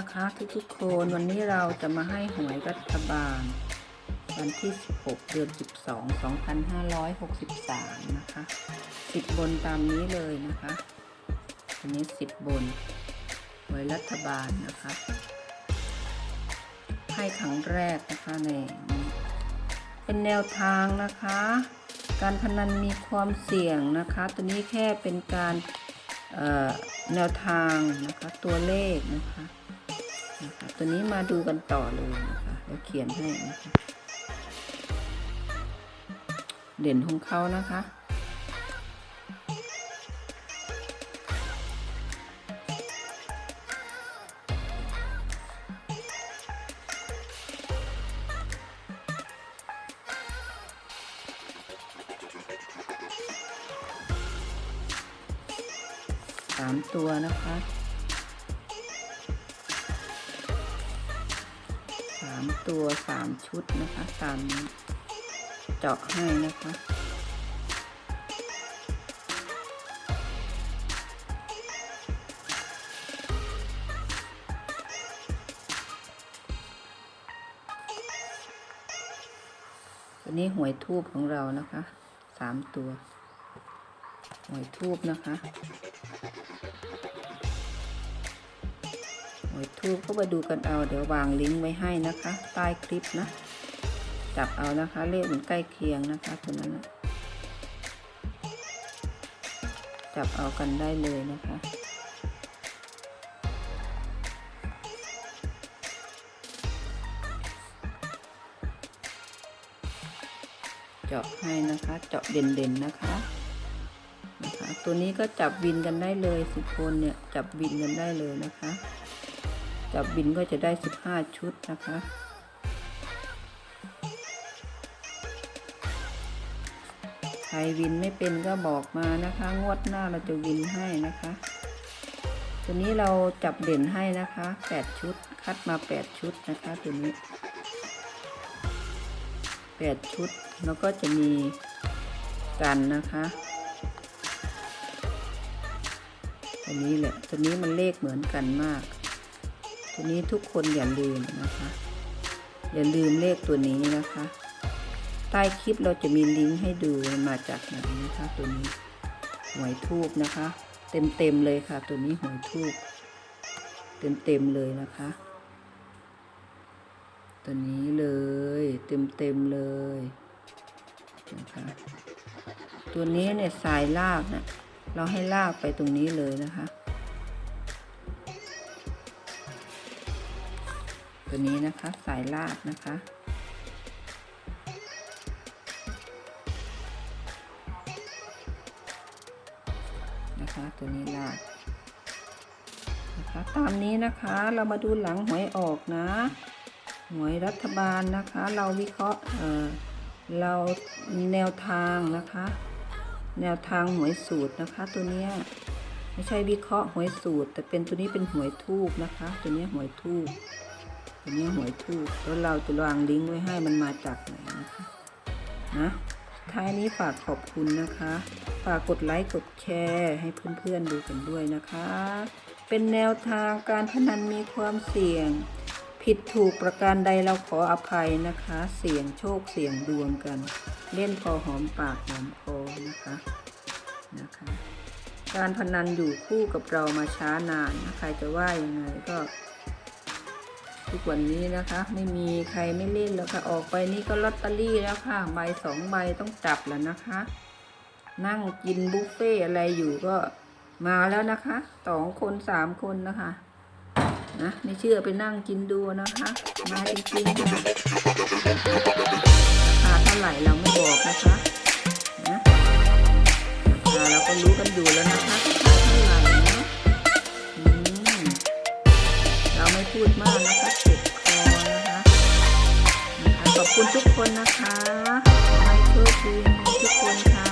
นะคะทุกๆคนวันนี้เราจะมาให้หวยรัฐบาล วันที่ 16 เดือน 12 2563 นะคะ 10 บนตามนี้เลยนะคะอันนี้ 10 บนหวยรัฐบาลนะคะ ให้ครั้งแรกนะคะในเป็นแนวทางนะคะ การพนันมีความเสี่ยงนะคะ ตัวนี้แค่เป็นการแนวทางนะคะตัวเลขนะคะ นะคะตัวนี้มาดูกันต่อเลยนะคะเราเขียนให้นะคะเด่นของเขานะคะ สามตัวนะคะามตัวสามชุดนะคะตามเจาะให้นะคะตัวนี้หวยทูบของเรานะคะสามตัว หวยทูบนะคะ ทูบก็มาดูกันเอา เดี๋ยววางลิงก์ไว้ให้นะคะ ใต้คลิปนะ จับเอานะคะเลขมันใกล้เคียงนะคะตัวนั้นนะจับเอากันได้เลยนะคะเจาะให้นะคะ เจาะเด่นๆนะคะนะคะ ตัวนี้ก็จับวินกันได้เลยสิบคนเนี่ย จับวินกันได้เลยนะคะ จับวินก็จะได้สิบห้าชุดนะคะ ใครวินไม่เป็นก็บอกมานะคะ งวดหน้าเราจะวินให้นะคะ ตัวนี้เราจับเด่นให้นะคะแปดชุด คัดมาแปดชุดนะคะตัวนี้แปดชุด แล้วก็จะมีกันนะคะตัวนี้แหละตัวนี้มันเลขเหมือนกันมาก ตัวนี้ทุกคนอย่าลืมนะคะ อย่าลืมเลขตัวนี้นะคะ ใต้คลิปเราจะมีลิงก์ให้ดูมาจากไหนนะคะตัวนี้หวยทูบนะคะ เต็มเต็มเลยค่ะ ตัวนี้หวยทูบเต็มเต็มเลยนะคะ ตัวนี้เลยเต็มเต็มเลยนะคะตัวนี้เนี่ยสายลากนะเราให้ลากไปตรงนี้เลยนะคะ ตัวนี้นะคะ สายลากนะคะ นะคะ ตัวนี้ลากนะคะตามนี้นะคะเรามาดูหลังหวยออกนะ หวยรัฐบาลนะคะ เราวิเคราะห์เออเราแนวทางนะคะ แนวทางหวยสูตรนะคะ ตัวเนี้ยไม่ใช่วิเคราะห์หวยสูตร แต่เป็นตัวนี้เป็นหวยทูบนะคะ ตัวนี้หวยทูบ ตัวนี้หวยทูบแล้วเราจะวางลิงก์ไว้ให้มันมาจากไหนนะคะนะท้ายนี้ฝากขอบคุณนะคะ ฝากกดไลค์กดแชร์ให้เพื่อนๆดูกันด้วยนะคะ เป็นแนวทางการพนันมีความเสี่ยง ผิดถูกประการใดเราขออภัยนะคะ เสี่ยงโชคเสี่ยงดวงกัน เล่นพอหอมปากหอมคอนะคะนะคะ การพนันอยู่คู่กับเรามาช้านานนะใครจะว่ายังไงก็ ทุกวันนี้นะคะ ไม่มีใครไม่เล่นแล้วค่ะ ออกไปนี่ก็ลอตเตอรี่แล้วค่ะใบสองใบต้องจับแล้วนะคะ นั่งกินบุฟเฟ่อะไรอยู่ก็มาแล้วนะคะสองคนสามคนนะคะนะไม่เชื่อไปนั่งกินดูนะคะ มาจริงๆค่ะราคาเท่าไหร่เราไม่บอกนะคะนะราคาเราก็รู้กันอยู่แล้วนะคะราคาเท่าไหร่นะเราไม่พูดมากนะคะ คุณทุกคนนะคะไมเคิลทีมทุกคนค่ะ